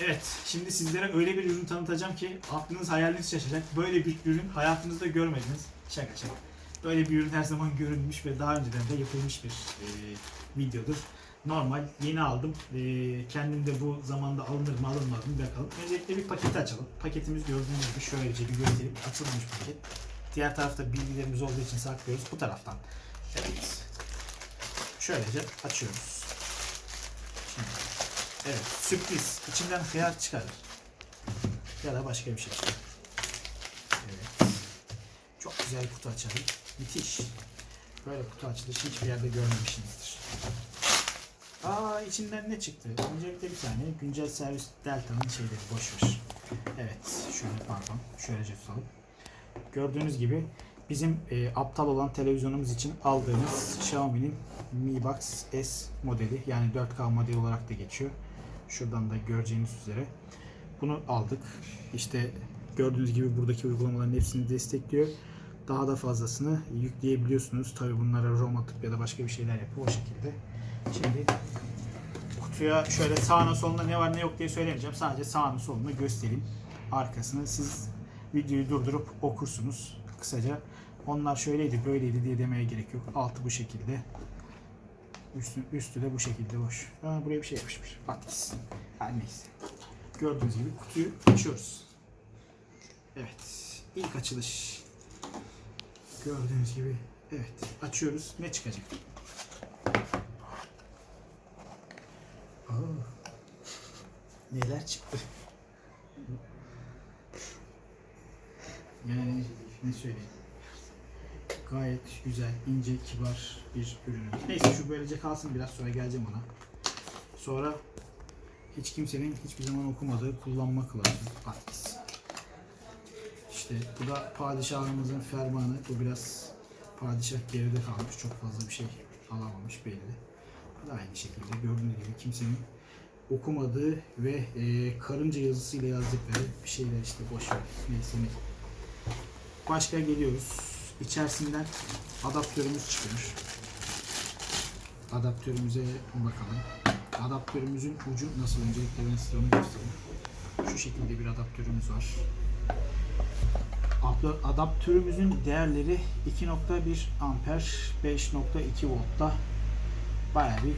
Evet, şimdi sizlere öyle bir ürün tanıtacağım ki aklınız hayaliniz şaşacak. Böyle bir ürün hayatınızda görmediniz. Şaka şaka. Böyle bir ürün her zaman görülmüş ve daha önceden de yapılmış bir e, videodur. Normal, yeni aldım. E, kendim de bu zamanda alınır mı alınmaz mı bakalım. Öncelikle bir paketi açalım. Paketimiz gördüğünüz gibi şöylece bir göstereyim. Açılmış paket. Diğer tarafta bilgilerimiz olduğu için saklıyoruz. Bu taraftan. Evet. Şöylece açıyoruz. Şimdi Evet, sürpriz. İçinden hıyar çıkarır. Ya da başka bir şey çıkar. Evet. Çok güzel kutu açalım. Müthiş. Böyle kutu açılışı hiçbir yerde görmemişsinizdir. Aa içinden ne çıktı? Öncelikle bir tane güncel servis Delta'nın şeyleri boş ver. Evet, şöyle pardon. Şöylece tutalım. Gördüğünüz gibi bizim e, aptal olan televizyonumuz için aldığımız Xiaomi'nin Mi Box S modeli yani 4K modeli olarak da geçiyor. Şuradan da göreceğiniz üzere. Bunu aldık. İşte gördüğünüz gibi buradaki uygulamaların hepsini destekliyor. Daha da fazlasını yükleyebiliyorsunuz. Tabi bunlara ROM atıp ya da başka bir şeyler yapıp o şekilde. Şimdi kutuya şöyle sağına soluna ne var ne yok diye söylemeyeceğim. Sadece sağını solunu göstereyim. Arkasını siz videoyu durdurup okursunuz. Kısaca onlar şöyleydi böyleydi diye demeye gerek yok. Altı bu şekilde. Üstü, üstü de bu şekilde boş. Ha, buraya bir şey yapışmış. At gitsin. Her neyse. Gördüğünüz gibi kutuyu açıyoruz. Evet. İlk açılış. Gördüğünüz gibi. Evet. Açıyoruz. Ne çıkacak? Aa, neler çıktı? Yani ne söyleyeyim? Gayet güzel, ince, kibar bir ürün. Neyse şu böylece kalsın biraz sonra geleceğim ona. Sonra hiç kimsenin hiçbir zaman okumadığı kullanma kılavuzu. Atkis. İşte bu da padişahımızın fermanı. Bu biraz padişah geride kalmış. Çok fazla bir şey alamamış belli. Bu da aynı şekilde gördüğünüz gibi kimsenin okumadığı ve e, karınca yazısıyla yazdıkları bir şeyler işte boş ver. Neyse ne. Başka geliyoruz. İçerisinden adaptörümüz çıkıyor. Adaptörümüze bakalım. Adaptörümüzün ucu nasıl öncelikle ben size onu göstereyim. Şu şekilde bir adaptörümüz var. Adap- Adaptörümüzün değerleri 2.1 amper 5.2 voltta bayağı bir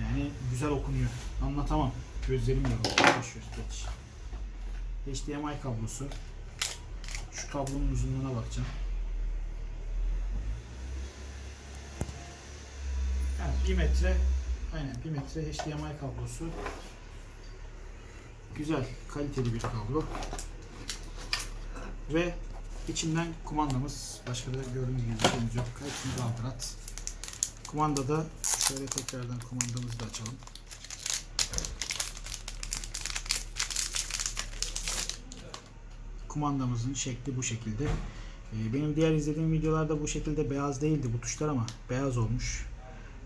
yani güzel okunuyor. Anlatamam. Ver, geç. HDMI kablosu. Şu kablonun uzunluğuna bakacağım. Yani 1 metre aynen 1 metre HDMI kablosu. Güzel, kaliteli bir kablo. Ve içinden kumandamız. Başka da gördüğünüz gibi bir şeyimiz yok. Hepsini kaldırat. Kumandada şöyle tekrardan kumandamızı da açalım. Kumandamızın şekli bu şekilde. Ee, Benim diğer izlediğim videolarda bu şekilde beyaz değildi bu tuşlar ama beyaz olmuş.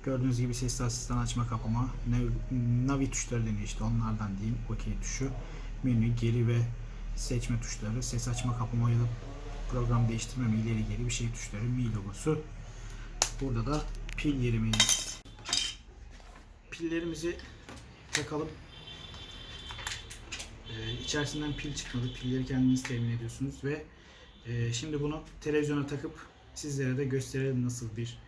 Gördüğünüz gibi sesli asistan açma kapama, nav- navi tuşları deniyor işte onlardan diyeyim. OK tuşu, menü, geri ve seçme tuşları, ses açma kapama ya da program değiştirme ileri geri bir şey tuşları, Mi logosu. Burada da pil yerimiz. Pillerimizi takalım. Ee, içerisinden pil çıkmadı. Pilleri kendiniz temin ediyorsunuz ve e, şimdi bunu televizyona takıp sizlere de gösterelim nasıl bir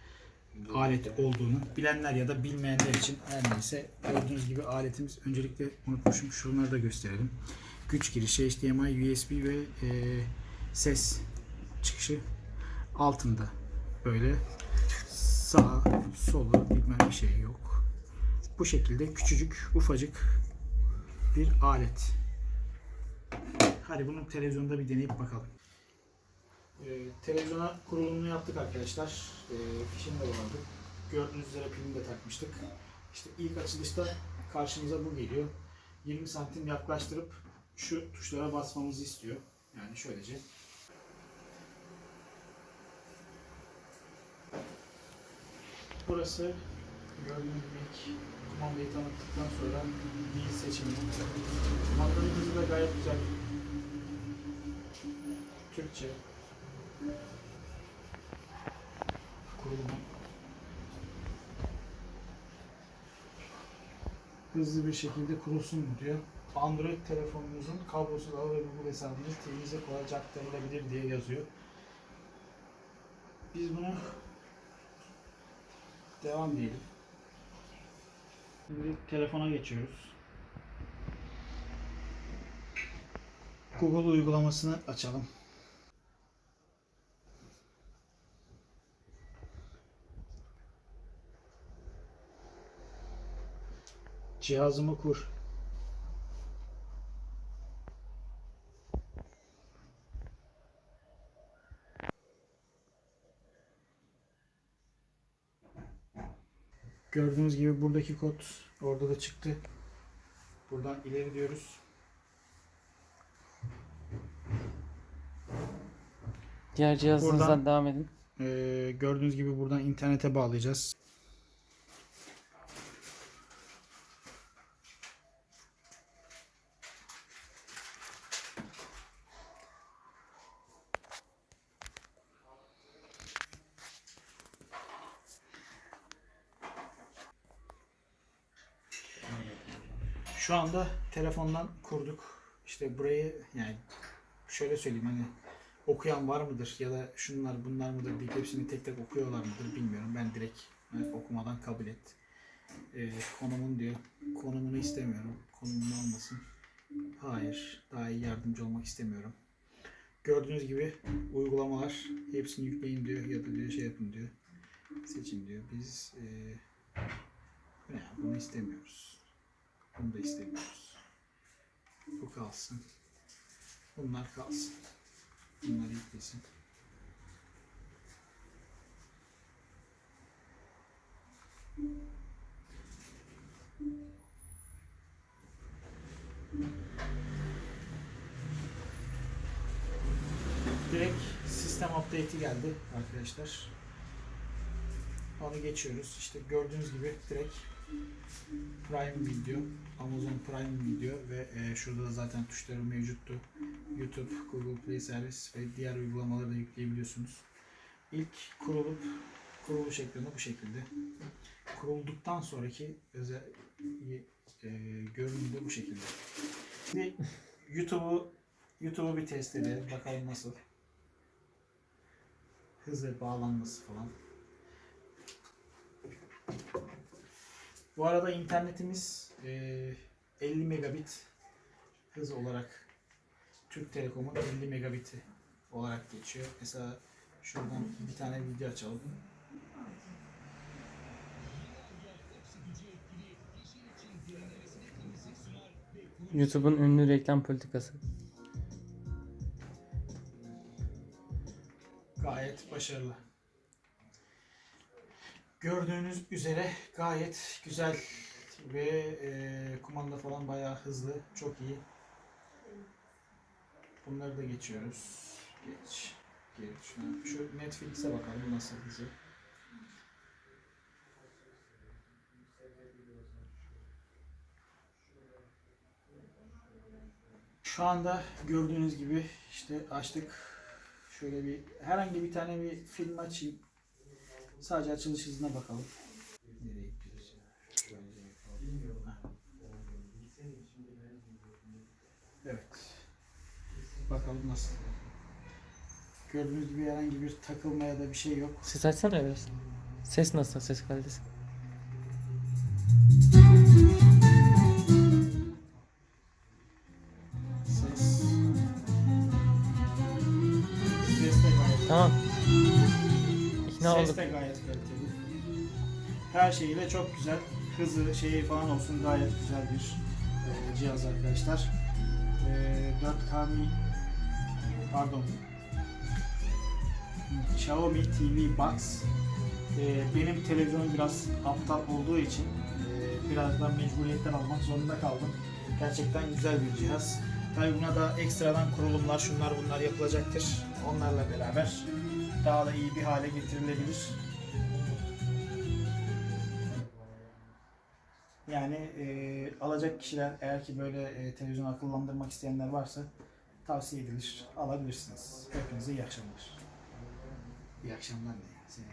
alet olduğunu. Bilenler ya da bilmeyenler için her neyse gördüğünüz gibi aletimiz öncelikle unutmuşum şunları da gösterelim. Güç girişi, HDMI, USB ve e, ses çıkışı altında böyle sağ, solu bilmem bir şey yok. Bu şekilde küçücük, ufacık bir alet. Hadi bunu televizyonda bir deneyip bakalım. Ee, televizyona kurulumunu yaptık arkadaşlar. Ee, fişini de vardı. Gördüğünüz üzere pilini de takmıştık. İşte ilk açılışta karşımıza bu geliyor. 20 santim yaklaştırıp şu tuşlara basmamızı istiyor. Yani şöylece. Burası gördüğünüz gibi ilk kumandayı tanıttıktan sonra dil seçimini. Kumandanın hızı da gayet güzel. Türkçe. Kurulumu. hızlı bir şekilde kurulsun diyor. Android telefonunuzun kablosuz ağ ve Google hesabınız TV'nize kolayca aktarılabilir diye yazıyor. Biz bunu devam diyelim. Şimdi telefona geçiyoruz. Google uygulamasını açalım. Cihazımı kur. Gördüğünüz gibi buradaki kod orada da çıktı. Buradan ileri diyoruz. Diğer cihazınızdan Buradan- devam edin. Ee, gördüğünüz gibi buradan internete bağlayacağız. Şu anda telefondan kurduk. İşte burayı yani şöyle söyleyeyim hani okuyan var mıdır ya da şunlar bunlar mıdır deyip hepsini tek tek okuyorlar mıdır bilmiyorum. Ben direkt e, okumadan kabul et. E, konumun diyor. Konumunu istemiyorum. Konumunu almasın. Hayır. Daha iyi yardımcı olmak istemiyorum. Gördüğünüz gibi uygulamalar hepsini yükleyin diyor ya da diyor şey yapın diyor. Seçin diyor. Biz e, bu ne ya? bunu istemiyoruz. Bunu da istemiyoruz. Bu kalsın. Bunlar kalsın. Bunları yüklesin. Direkt sistem update'i geldi arkadaşlar. Onu geçiyoruz. İşte gördüğünüz gibi direkt Prime Video, Amazon Prime Video ve e, şurada da zaten tuşları mevcuttu. YouTube, Google Play Servis ve diğer uygulamaları da yükleyebiliyorsunuz. İlk kurulup kuruluş ekranı bu şekilde. Kurulduktan sonraki özel e, görünüm de bu şekilde. Şimdi YouTube'u YouTube'u bir test edelim. Bakalım nasıl. Hızlı bağlanması falan. Bu arada internetimiz e, 50 megabit hız olarak Türk Telekom'un 50 megabiti olarak geçiyor. Mesela şuradan bir tane video açalım. YouTube'un ünlü reklam politikası. Gayet başarılı. Gördüğünüz üzere gayet güzel ve e, kumanda falan bayağı hızlı, çok iyi. Bunları da geçiyoruz. Geç. Geç. Şuna- Şu Netflix'e bakalım nasıl hızı. Şu anda gördüğünüz gibi işte açtık. Şöyle bir herhangi bir tane bir film açayım. Sadece açılış hızına bakalım. Evet. Bakalım nasıl. Gördüğünüz gibi herhangi bir takılma ya da bir şey yok. Ses açsana biraz. Ses nasıl? Ses kalitesi. Her şeyiyle çok güzel. Hızı, şeyi falan olsun gayet güzel bir e, cihaz arkadaşlar. E, 4K mi pardon Xiaomi TV Box e, benim televizyonum biraz aptal olduğu için e, birazdan mecburiyetten almak zorunda kaldım. Gerçekten güzel bir cihaz. Tabii buna da ekstradan kurulumlar, şunlar bunlar yapılacaktır. Onlarla beraber daha da iyi bir hale getirilebilir. Yani e, alacak kişiler eğer ki böyle e, televizyon akıllandırmak isteyenler varsa tavsiye edilir. Alabilirsiniz. Hepinize iyi akşamlar. İyi akşamlar ne ya? Seni